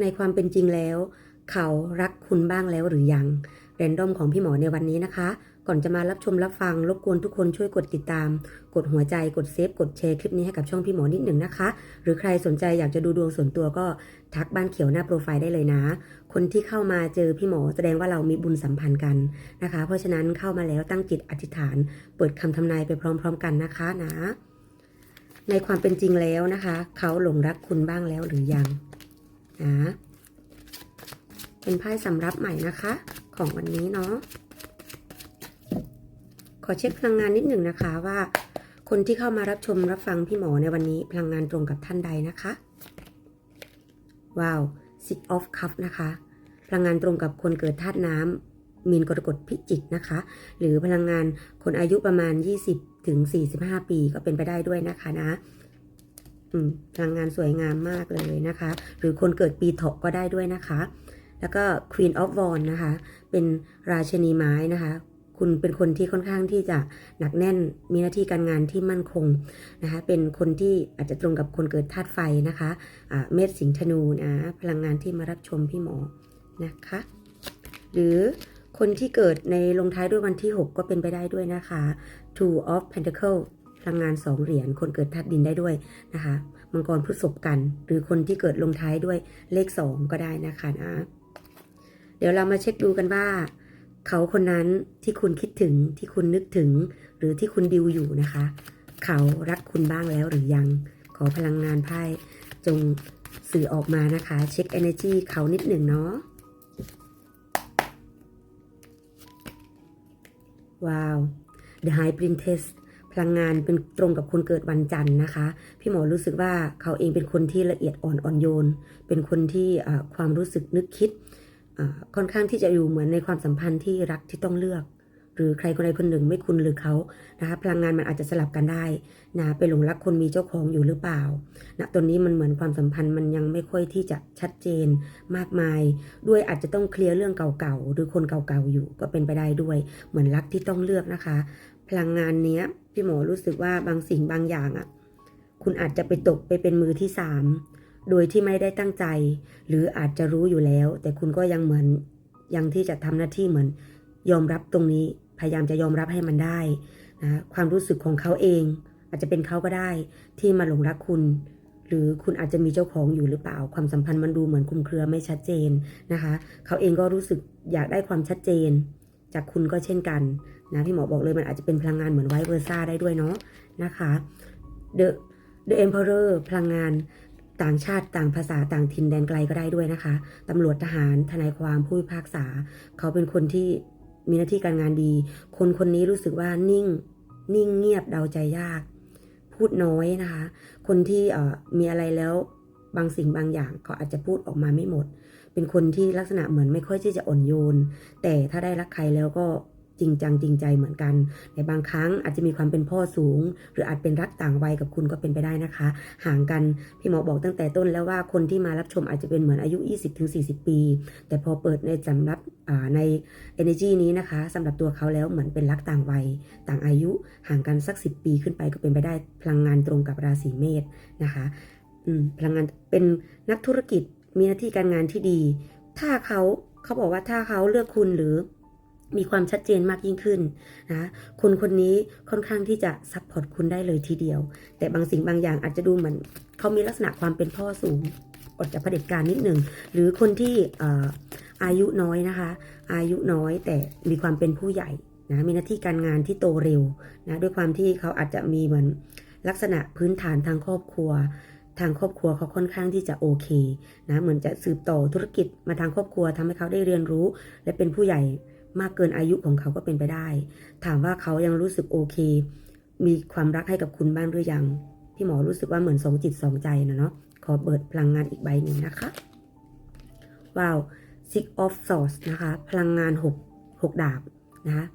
ในความเป็นจริงแล้ว เขารักคุณบ้างแล้วหรือยังแรนดอมของพี่หมอในวันนี้นะคะ ก่อนจะมารับชมรับฟังรบกวนทุกคนช่วยกดติดตาม กดหัวใจกดเซฟกดแชร์คลิปนี้ให้กับช่องพี่หมอนิดหนึ่งนะคะ หรือใครสนใจอยากจะดูดวงส่วนตัวก็ทักบ้านเขียวหน้าโปรไฟล์ได้เลยนะ คนที่เข้ามาเจอพี่หมอแสดงว่าเรามีบุญสัมพันธ์กันนะคะ เพราะฉะนั้นเข้ามาแล้วตั้งจิตอธิษฐาน เปิดคำทำนายไปพร้อม ๆ กันนะคะนะ ในความเป็นจริงแล้วนะคะ เขาหลงรักคุณบ้างแล้วหรือยัง เป็นไพ่สำรับใหม่นะคะ ของวันนี้เนาะ ขอเช็คพลังงานนิดหนึ่งนะคะว่า คนที่เข้ามารับชมรับฟังพี่หมอในวันนี้พลังงานตรงกับท่านใดนะคะ ว้าว six of cup นะคะ พลังงานตรงกับคนเกิดธาตุน้ำมีนกรกฎพิจิกนะคะ หรือพลังงานคนอายุประมาณ 20ถึง45 ปีก็เป็นไปได้ด้วยนะคะนะ พลังงานสวยงามมากเลยนะคะ หรือคนเกิดปีเถาะก็ได้ด้วยนะคะ แล้วก็ Queen of w a n d นะคะ เป็นราชินีไม้นะคะ คุณเป็นคนที่ค่อนข้างที่จะหนักแน่นมีหน้าที่การงานที่มั่นคงนะคะ เป็นคนที่อาจจะตรงกับคนเกิดธาตุไฟนะคะอ่าเมษสิงห์ธนูนะพลังงานที่มารับชมพี่หมอนะคะ หรือคนที่เกิดในลงท้ายด้วยวันที่ 6 ก็เป็นไปได้ด้วยนะคะ two of pentacle พลังงาน2เหรียญคนเกิดธาตุดินได้ด้วยนะคะมังกรพฤษภกัน หรือคนที่เกิดลงท้ายด้วยเลข2ก็ได้นะคะนะเดี๋ยวเรามาเช็คดูกันว่า เขาคนนั้นที่คุณคิดถึงที่คุณนึกถึง หรือที่คุณดิวอยู่นะคะ เขารักคุณบ้างแล้วหรือยังขอพลังงานไพ่จงสื่อออกมานะคะ เช็ค energy เขานิดหนึ่งเนาะว้าว The High Princess พลังงานเป็นตรงกับคนเกิดวันจันทร์นะคะ พี่หมอรู้สึกว่าเขาเองเป็นคนที่ละเอียดอ่อนอ่อนโยน เป็นคนที่ความรู้สึกนึกคิดค่อนข้างที่จะอยู่เหมือนในความสัมพันธ์ที่รักที่ต้องเลือก หรือใครคนใดคนหนึ่งไม่คุณหรือเขานะคะพลังงานมันอาจจะสลับกันได้นะไปหลงรักคนมีเจ้าของอยู่หรือเปล่านะตอนนี้มันเหมือนความสัมพันธ์มันยังไม่ค่อยที่จะชัดเจนมากมาย ด้วยอาจจะต้องเคลียร์เรื่องเก่าๆหรือคนเก่าๆอยู่ก็เป็นไปได้ด้วย เหมือนรักที่ต้องเลือกนะคะ พลังงานเนี้ย พี่หมอรู้สึกว่าบางสิ่งบางอย่างอะ คุณอาจจะไปตกไปเป็นมือที่สามโดยที่ไม่ได้ตั้งใจ หรืออาจจะรู้อยู่แล้ว แต่คุณก็ยังเหมือนยังที่จะทำหน้าที่เหมือน ยอมรับตรงนี้ พยายามจะยอมรับให้มันได้นะความรู้สึกของเขาเอง อาจจะเป็นเขาก็ได้ ที่มาหลงรักคุณ หรือคุณอาจจะมีเจ้าของอยู่หรือเปล่า ความสัมพันธ์มันดูเหมือนคลุมเครือไม่ชัดเจนนะคะ เขาเองก็รู้สึกอยากได้ความชัดเจน จากคุณก็เช่นกันนะพี่หมอบอกเลยมันอาจจะเป็นพลังงานเหมือนไวเวอร์ซ่าได้ด้วยเนาะนะคะ The The Emperor พลังงานต่างชาติต่างภาษาต่างถิ่นแดนไกลก็ได้ด้วยนะคะตำรวจทหารทนายความผู้พิพากษา เขาเป็นคนที่มีหน้าที่การงานดี คนคนนี้รู้สึกว่านิ่ง นิ่งเงียบเดาใจยาก พูดน้อยนะคะ คนที่มีอะไรแล้วบางสิ่งบางอย่างเขาอาจจะพูดออกมาไม่หมด เป็นคนที่ลักษณะเหมือนไม่ค่อยที่จะอ่อนโยน แต่ถ้าได้รักใครแล้วก็จริงจังจริงใจเหมือนกัน ในบางครั้งอาจจะมีความเป็นพ่อสูง หรืออาจเป็นรักต่างวัยกับคุณก็เป็นไปได้นะคะ ห่างกันพี่หมอบอกตั้งแต่ต้นแล้วว่าคนที่มารับชมอาจจะเป็นเหมือนอายุ 20-40 ปี แต่พอเปิดในสำหรับใน energy นี้นะคะสำหรับตัวเขาแล้วเหมือนเป็นรักต่างวัย ต่างอายุห่างกันสัก 10 ปีขึ้นไปก็เป็นไปได้พลังงานตรงกับราศีเมษนะคะพลังงานเป็นนักธุรกิจ มีหน้าที่การงานที่ดี ถ้าเขาเขาบอกว่าถ้าเขาเลือกคุณหรือมีความชัดเจนมากยิ่งขึ้นนะคนคนนี้ค่อนข้างที่จะซัพพอร์ตคุณได้เลยทีเดียว แต่บางสิ่งบางอย่างอาจจะดูเหมือนเขามีลักษณะความเป็นพ่อสูงอดจากเผด็จการนิดหนึ่ง หรือคนที่ออายุน้อยนะคะ อายุน้อยแต่มีความเป็นผู้ใหญ่นะมีหน้าที่การงานที่โตเร็วนะด้วยความที่เขาอาจจะมีเหมือนลักษณะพื้นฐานทางครอบครัว ทางครอบครัวเขาค่อนข้างที่จะโอเคนะเหมือนจะสืบต่อธุรกิจมาทางครอบครัวทำให้เขาได้เรียนรู้ และเป็นผู้ใหญ่มากเกินอายุของเขาก็เป็นไปได้ ถามว่าเขายังรู้สึกโอเค มีความรักให้กับคุณบ้างหรือยัง พี่หมอรู้สึกว่าเหมือนสองจิตสองใจนะเนาะขอเปิดพลังงานอีกใบหนึ่งนะคะ ว้าว six of swords นะคะ พลังงานหกหกดาบนะคะ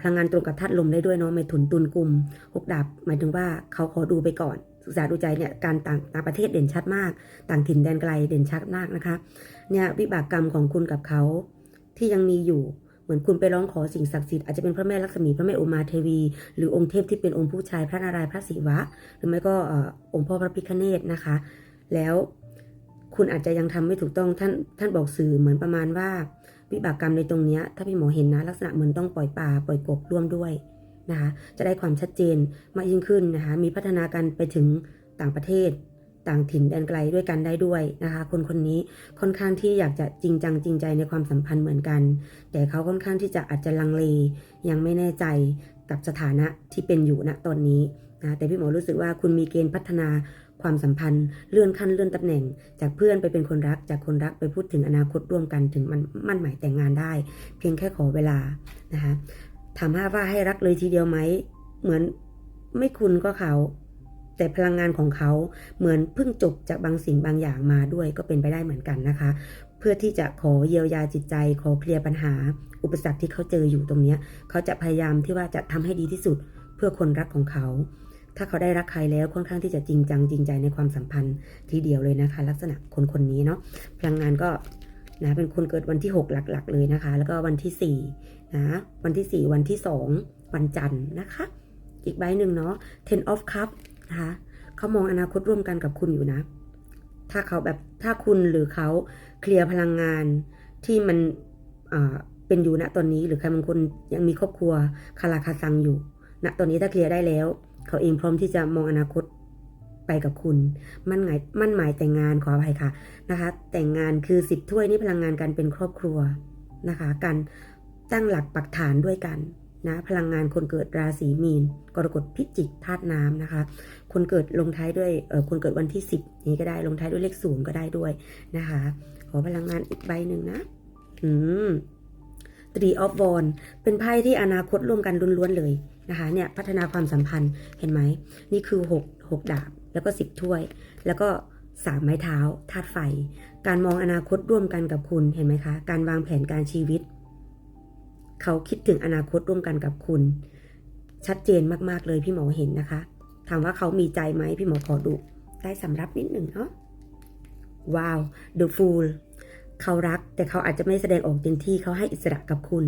พลังงานตรงกับธาตุลมได้ด้วยเนาะไม่ถุนตุนกลุ่มหกดาบ หมายถึงว่าเขาขอดูไปก่อน ศึกษาดูใจเนี่ยการต่างต่างประเทศเด่นชัดมาก ต่างถิ่นแดนไกลเด่นชัดมากนะคะเนี่ยวิบากกรรมของคุณกับเขาที่ยังมีอยู่เหมือนคุณไปร้องขอสิ่งศักดิ์สิทธิ์อาจจะเป็นพระแม่ลักษมีพระแม่อุมาเทวี หรือองค์เทพที่เป็นองค์ผู้ชายพระนารายณ์พระศิวะ หรือไม่ก็อองค์พ่อพระพิฆเนศนะคะ แล้วคุณอาจจะยังทำไม่ถูกต้องท่านท่านบอกสื่อเหมือนประมาณว่าวิบากกรรมในตรงเนี้ยถ้าพี่หมอเห็นนะลักษณะเหมือนต้องปล่อยปลาปล่อยกบร่วมด้วย นะคะจะได้ความชัดเจนมากยิ่งขึ้นนะคะมีพัฒนาการไปถึงต่างประเทศ ต่างถิ่นแดนไกลด้วยกันได้ด้วยนะคะคนคนนี้ค่อนข้างที่อยากจะจริงจังจริงใจในความสัมพันธ์เหมือนกัน แต่เขาค่อนข้างที่จะอาจจะลังเลยังไม่แน่ใจกับสถานะที่เป็นอยู่ณตอนนี้นะแต่พี่หมอรู้สึกว่าคุณมีเกณฑ์พัฒนาความสัมพันธ์เลื่อนขั้นเลื่อนตำแหน่ง จากเพื่อนไปเป็นคนรักจากคนรักไปพูดถึงอนาคตร่วมกันถึงมันมั่นหมายแต่งงานได้ เพียงแค่ขอเวลานะคะ ถามว่าให้รักเลยทีเดียวไหม เหมือนไม่คุณก็เขา แต่พลังงานของเขาเหมือนเพิ่งจบจากบางสิ่งบางอย่างมาด้วยก็เป็นไปได้เหมือนกันนะคะ เพื่อที่จะขอเยียวยาจิตใจ ขอเคลียร์ปัญหา อุปสรรคที่เขาเจออยู่ตรงนี้เขาจะพยายามที่ว่าจะทำให้ดีที่สุดเพื่อคนรักของเขา ถ้าเขาได้รักใครแล้วค่อนข้างที่จะจริงจังจริงใจในความสัมพันธ์ทีเดียวเลยนะคะ ลักษณะคนคนนี้เนาะพลังงานก็ นะเป็นคนเกิดวันที่ 6 หลัก ๆ เลยนะคะ แล้วก็วันที่4นะวันที่ 4 วันที่ 2 วันจันทร์นะคะ อีกใบหนึ่งเนาะ ten of cup นะคะเขามองอนาคตร่วมกันกับคุณอยู่นะ ถ้าเขาแบบถ้าคุณหรือเขาเคลียร์พลังงานที่มันเป็นอยู่ณตอนนี้หรือใครบางคนยังมีครอบครัวคาราคาซังอยู่ณตอนนี้ถ้าเคลียร์ได้แล้ว เขาเองพร้อมที่จะมองอนาคต ไปกับคุณ มั่นหมายมั่นหมายแต่งงานขออภัยค่ะนะคะ แต่งงานคือสิบถ้วยนี่พลังงานการเป็นครอบครัวนะคะ การตั้งหลักปักฐานด้วยกันนะพลังงานคนเกิดราศีมีน กรกฎพิจิกธาตุน้ำนะคะ คนเกิดลงท้ายด้วยเออคนเกิดวันที่ 10 นี้ก็ได้ลงท้ายด้วยเลขศูนย์ก็ได้ด้วยนะคะ ขอพลังงานอีกใบหนึ่งนะอืม Three of w a n d เป็นไพ่ที่อนาคตร่วมกันล้วนๆเลย นะคะเนี่ยพัฒนาความสัมพันธ์เห็นไหมนี่คือ 6 6 ดาบแล้วก็ 10 ถ้วย แล้วก็สามไม้เท้าธาตุไฟ การมองอนาคตร่วมกันกับคุณเห็นไหมคะ การวางแผนการชีวิต เขาคิดถึงอนาคตร่วมกันกับคุณ ชัดเจนมากๆเลยพี่หมอเห็นนะคะ ถามว่าเขามีใจไหมพี่หมอขอดูได้สำรับนิดหนึ่งเนาะว้าว The Fool เขารักแต่เขาอาจจะไม่แสดงออกเต็มที่เขาให้อิสระกับคุณ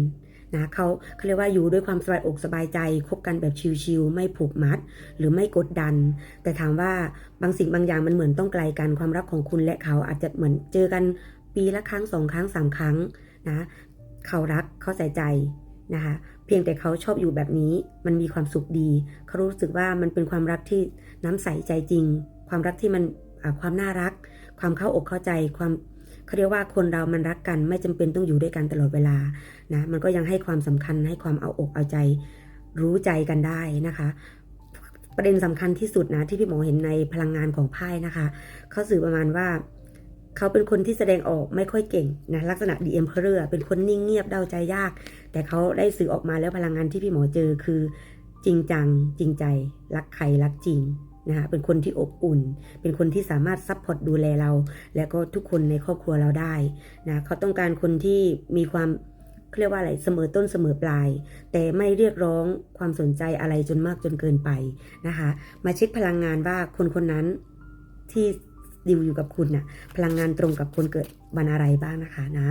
นะเขาเขาเรียกว่าอยู่ด้วยความสบายอกสบายใจคบกันแบบชิลๆไม่ผูกมัด หรือไม่กดดัน แต่ถามว่าบางสิ่งบางอย่างมันเหมือนต้องไกลกันความรักของคุณและเขาอาจจะเหมือนเจอกันปีละครั้งสองครั้งสามครั้งนะเขารักเขาใส่ใจนะคะเพียงแต่เขาชอบอยู่แบบนี้มันมีความสุขดี เขารู้สึกว่ามันเป็นความรักที่น้ำใสใจจริง ความรักที่มันความน่ารัก ความเข้าอกเข้าใจความ เขาเรียกว่าคนเรามันรักกันไม่จำเป็นต้องอยู่ด้วยกันตลอดเวลานะมันก็ยังให้ความสำคัญให้ความเอาอกเอาใจรู้ใจกันได้นะคะ ประเด็นสำคัญที่สุดนะที่พี่หมอเห็นในพลังงานของไพ่นะคะเขาสื่อประมาณว่าเขาเป็นคนที่แสดงออกไม่ค่อยเก่งนะลักษณะดีเอ็มเพอร์เป็นคนนิ่งเงียบเดาใจยาก แต่เขาได้สื่อออกมาแล้วพลังงานที่พี่หมอเจอคือ จริงจังจริงใจ รักใครรักจริง นะคะเป็นคนที่อบอุ่น เป็นคนที่สามารถซัพพอร์ตดูแลเรา และก็ทุกคนในครอบครัวเราได้นะเขาต้องการคนที่มีความเขาเรียกว่าอะไรเสมอต้นเสมอปลาย แต่ไม่เรียกร้องความสนใจอะไรจนมากจนเกินไปนะคะ มาเช็คพลังงานว่าคนคนนั้นที่ดิวอยู่กับคุณน่ะพลังงานตรงกับคนเกิดวันอะไรบ้างนะคะนะ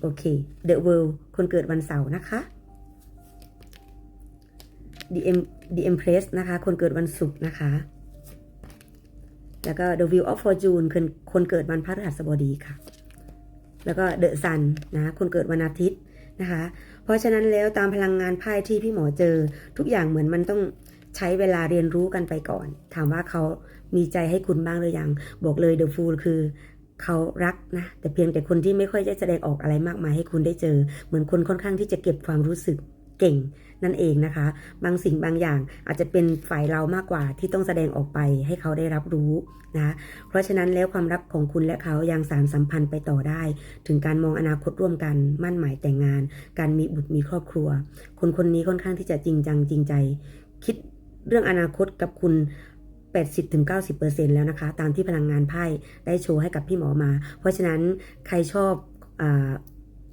โอเค The World คนเกิดวันเสาร์นะคะ The M The Empress นะคะ คนเกิดวันศุกร์นะคะ แล้วก็ The Wheel of Fortune คนคนเกิดวันพฤหัสบดีค่ะ แล้วก็ The Sun นะ คนเกิดวันอาทิตย์นะคะ เพราะฉะนั้นแล้วตามพลังงานไพ่ที่พี่หมอเจอ ทุกอย่างเหมือนมันต้องใช้เวลาเรียนรู้กันไปก่อน ถามว่าเขามีใจให้คุณบ้างหรือยัง บอกเลย The Fool คือเขารักนะ แต่เพียงแต่คนที่ไม่ค่อยได้แสดงออกอะไรมากมายให้คุณได้เจอ เหมือนคนค่อนข้างที่จะเก็บความรู้สึกเก่ง นั่นเองนะคะ บางสิ่งบางอย่างอาจจะเป็นฝ่ายเรามากกว่าที่ต้องแสดงออกไปให้เขาได้รับรู้นะเพราะฉะนั้นแล้วความรักของคุณและเขายังสารสัมพันธ์ไปต่อได้ ถึงการมองอนาคตร่วมกันมั่นหมายแต่งงาน การมีบุตรมีครอบครัว คนคนนี้ค่อนข้างที่จะจริงจังจริงใจ คิดเรื่องอนาคตกับคุณ80-90%แล้วนะคะ ตามที่พลังงานไพ่ได้โชว์ให้กับพี่หมอมา เพราะฉะนั้นใครชอบอ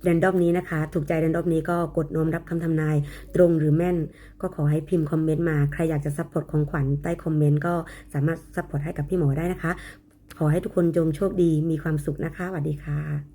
แรนดอมนี้นะคะ ถูกใจแรนดอมนี้ก็กดน้อมรับคำทำนาย ตรงหรือแม่น ก็ขอให้พิมพ์คอมเมนต์มา ใครอยากจะซัพพอร์ตของขวัญใต้คอมเมนต์ก็สามารถซัพพอร์ตให้กับพี่หมอได้นะคะ ขอให้ทุกคนจงโชคดีมีความสุขนะคะสวัสดีค่ะ